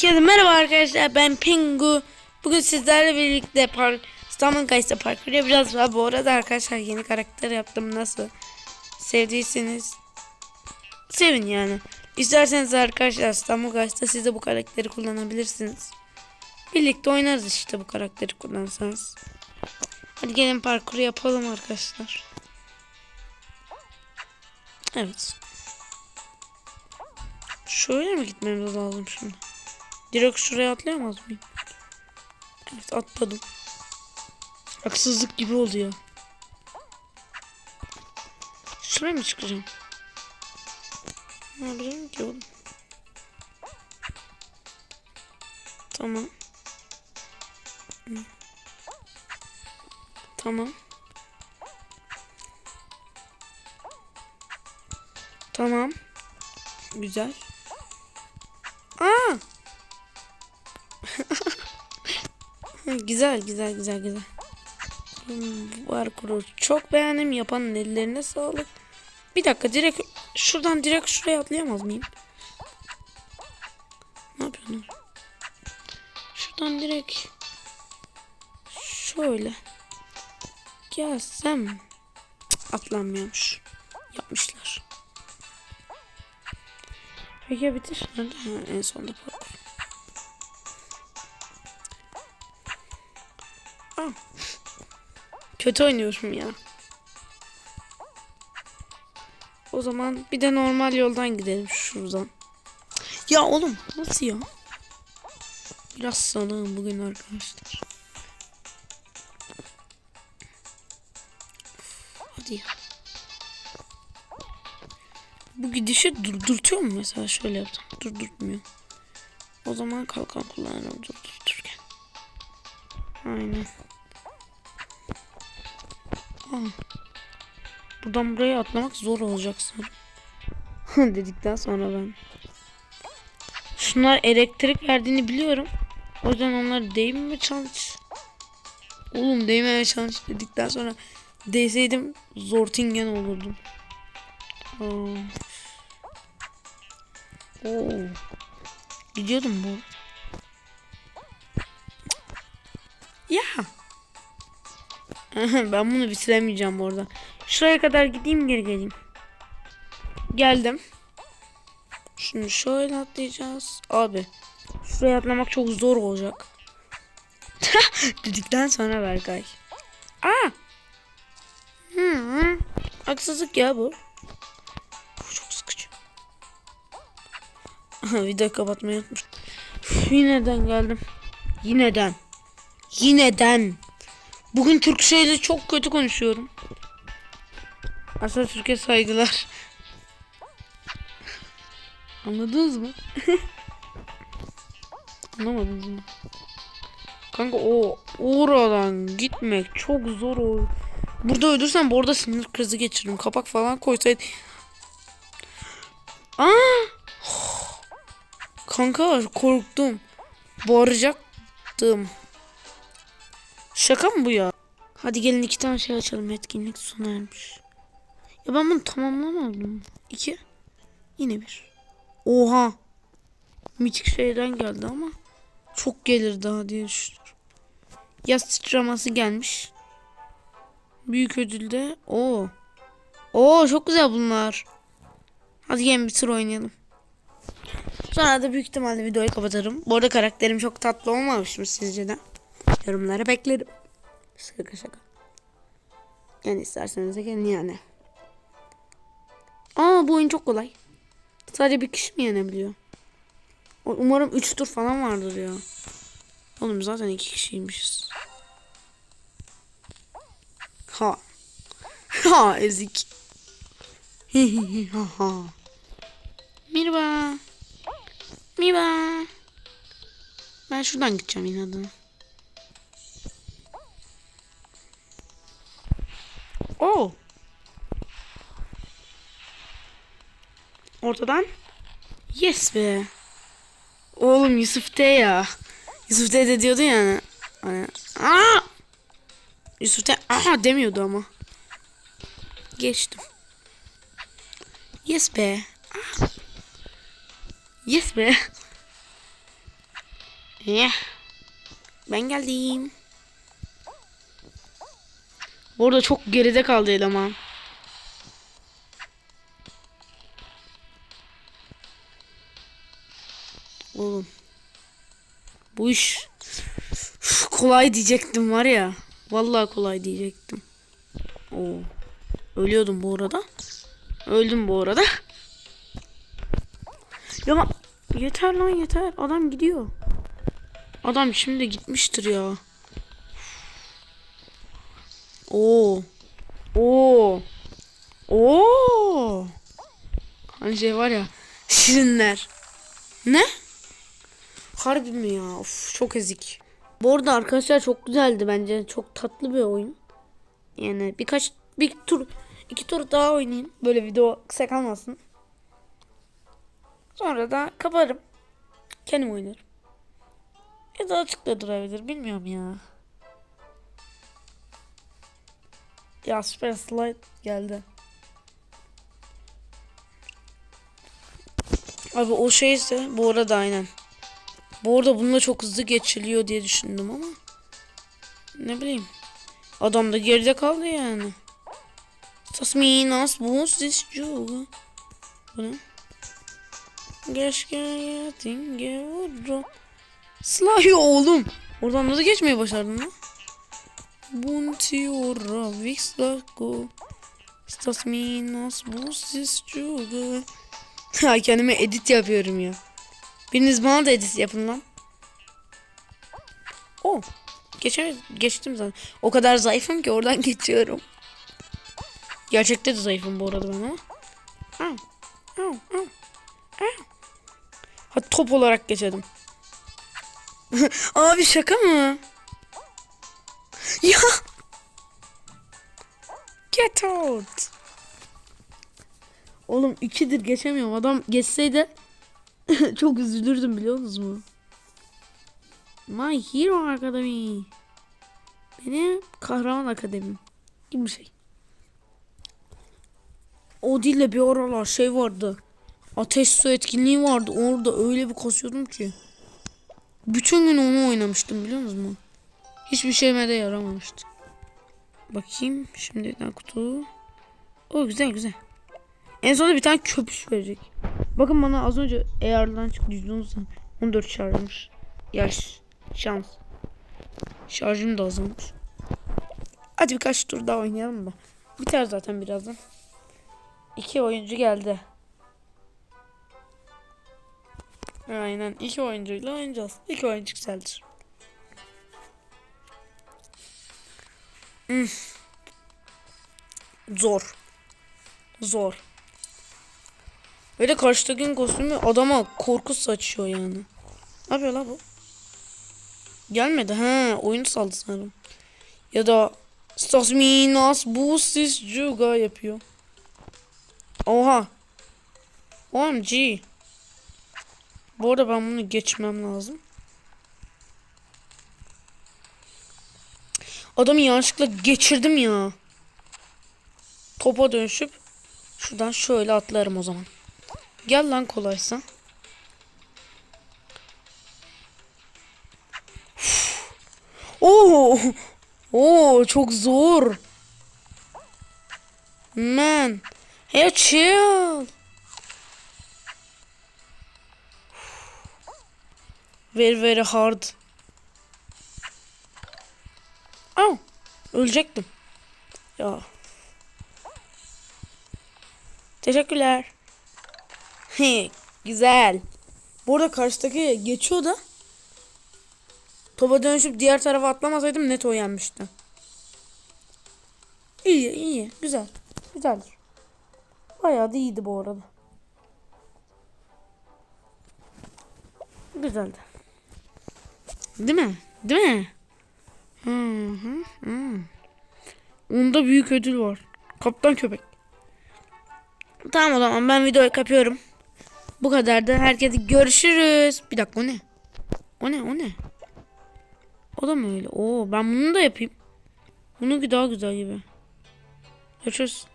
Herkese merhaba arkadaşlar ben Pingu. Bugün sizlerle birlikte park İstanbul Kayısı parkur yapacağız. Ve bu arada arkadaşlar yeni karakter yaptım nasıl sevdiyseniz sevin yani. İsterseniz arkadaşlar İstanbul Kayısı'da siz de bu karakteri kullanabilirsiniz. Birlikte oynarız işte bu karakteri kullanırsanız. Hadi gelin parkuru yapalım arkadaşlar. Evet. Şöyle mi gitmemiz lazım şimdi? Direkt şuraya atlayamaz mıyım? Evet atladım. Haksızlık gibi oluyor. Şuraya mı çıkacağım? Ne yapacağım ki oğlum? Tamam. Tamam. Tamam. Güzel. Aa! Güzel güzel güzel güzel. Hmm, Parkuru çok beğendim. Yapanın ellerine sağlık. Bir dakika direkt şuradan direkt şuraya atlayamaz mıyım? Ne yapıyorsun? Şuradan direkt şöyle gelsem atlanmıyormuş. Yapmışlar. Peki nerede? Ha, en sonda Kötü oynuyorum ya. O zaman bir de normal yoldan gidelim şuradan. Ya oğlum nasıl ya? Biraz salığım bugün arkadaşlar. Hadi ya. Bu gidişi durdurtuyor mu mesela şöyle yaptım. Durdurtmuyor. O zaman kalkan kullanırım durdurturken. Aynen. Buradan buraya atlamak zor olacak. Dedikten sonra ben. Şunlar elektrik verdiğini biliyorum. O yüzden onları değmeme çalış. Oğlum değmeme çalış dedikten sonra değseydim Zortingen olurdum. Aa. Oo. Gidiyordum bu. Ya. ben bunu bitiremeyeceğim bu arada. Şuraya kadar gideyim geri geleyim. Geldim. Şimdi şöyle atlayacağız. Abi. Şuraya atlamak çok zor olacak. Dedikten sonra Berkay. Aa. Hı -hı. Haksızlık ya bu. Çok sıkıcı. Video kapatmayı unutmuşum. Yineden geldim. Yineden. Yineden. Bugün Türk şeyle çok kötü konuşuyorum. Aslında Türkiye saygılar. Anladınız mı? Anlamadınız mı? Kanka o oradan gitmek çok zor olur. Burada ölürsem bu arada sinir krizi geçiririm. Kapak falan koysaydı. Aa! Kanka korktum. Bağıracaktım. Şaka mı bu ya? Hadi gelin iki tane şey açalım. Etkinlik sona ermiş. Ya ben bunu tamamlamadım. İki. Yine bir. Oha. Mitik şeyden geldi ama. Çok gelir daha diye düşünüyorum. Yaz sıçraması gelmiş. Büyük ödülde. Oo. Oo çok güzel bunlar. Hadi gelin bir tur oynayalım. Sonra da büyük ihtimalle videoyu kapatırım. Bu arada karakterim çok tatlı olmamış mı sizce de? Yorumlara beklerim. Şaka şaka. Yani isterseniz de gelin yani. Aa bu oyun çok kolay. Sadece bir kişi mi yenebiliyor? Umarım 3 tur falan vardır ya. Oğlum zaten 2 kişiymişiz. Ha. Ha ezik. ha ha. Merhaba. Merhaba. Ben şuradan gideceğim inadına. Ortadan. Yes be. Oğlum Yusuf T ya. Yusuf T de diyordu yani. Hani, aa! Yusuf T aha demiyordu ama. Geçtim. Yes be. Ah. Yes be. Eh. Ben geldim. Bu arada çok geride kaldı eleman. Bu iş Üf, kolay diyecektim var ya. Vallahi kolay diyecektim. Oo. Ölüyordum bu arada. Öldüm bu arada. Ya yeter lan yeter. Adam gidiyor. Adam şimdi gitmiştir ya. Oo. Oo. Oo. Hani şey var ya. Şirinler. Ne? Harbi mi ya? Of çok ezik. Bu arada arkadaşlar çok güzeldi bence. Çok tatlı bir oyun. Yani birkaç bir tur iki tur daha oynayayım. Böyle video kısa kalmasın. Sonra da kaparım. Kendim oynarım. Ya da açık da durabilir. Bilmiyorum ya. Ya Super Slide geldi. Abi o şeyse bu arada aynen. Bu arada bununla çok hızlı geçiliyor diye düşündüm ama. Ne bileyim. Adam da geride kaldı yani. Tasminas bu sizcu. Bu ne? Keşke yetinge vurdu. Slahi oğlum. Oradan nasıl geçmeyi başardın lan? Buntiora vixlago. Stasminas bu sizcu. Ha kendime edit yapıyorum ya. Biriniz bana da edit yapın lan. O. Geçe geçtim zaten. O kadar zayıfım ki oradan geçiyorum. Gerçekte de zayıfım bu arada ben ama. Au, au, au, au. Ha top olarak geçelim. Abi şaka mı? Ya. Get out. Oğlum ikidir geçemiyorum. Adam geçseydi çok üzülürdüm biliyor musunuz mu? My Hero Academy. Benim kahraman akademim. Gibi bir şey. O değil de bir aralar şey vardı. Ateş su etkinliği vardı. Orada öyle bir kasıyordum ki. Bütün gün onu oynamıştım biliyor musunuz? Hiçbir şeyime de yaramamıştı. Bakayım şimdiden kutu. O güzel güzel. En sonunda bir tane köpüş verecek. Bakın bana az önce AR'dan çıktı %10'dan 14 şarjmış. Yaş şans. Şarjım da azalmış. Hadi birkaç tur daha oynayalım da. Biter zaten birazdan. İki oyuncu geldi. Aynen iki oyuncuyla oynayacağız. İki oyuncu güzeldir. Hmm. Zor. Zor. Böyle karşıdaki kostümü adama korku saçıyor yani. Ne yapıyor la bu? Gelmedi ha oyun saldı sanırım. Ya da Stasminas bu sis juga yapıyor. Oha. OMG. Bu arada ben bunu geçmem lazım. Adamı yanlışlıkla geçirdim ya. Topa dönüşüp şuradan şöyle atlarım o zaman. Gel lan kolaysa. Oo! Oo çok zor. Man. Hey chill. Very very hard. Aa, ölecektim. Ya. Teşekkürler. Güzel. Burada karşıdaki geçiyor da topa dönüşüp diğer tarafa atlamasaydım net o yenmişti. İyi iyi güzel. Güzeldir. Bayağı da iyiydi bu arada. Güzeldi. Değil mi? Değil mi? Hı hı hı. Onda büyük ödül var. Kaptan köpek. Tamam o zaman ben videoyu kapıyorum. Bu kadar da herkese görüşürüz. Bir dakika o ne? O ne o ne? O da mı öyle? Oo ben bunu da yapayım. Bununki daha güzel gibi. Görüşürüz.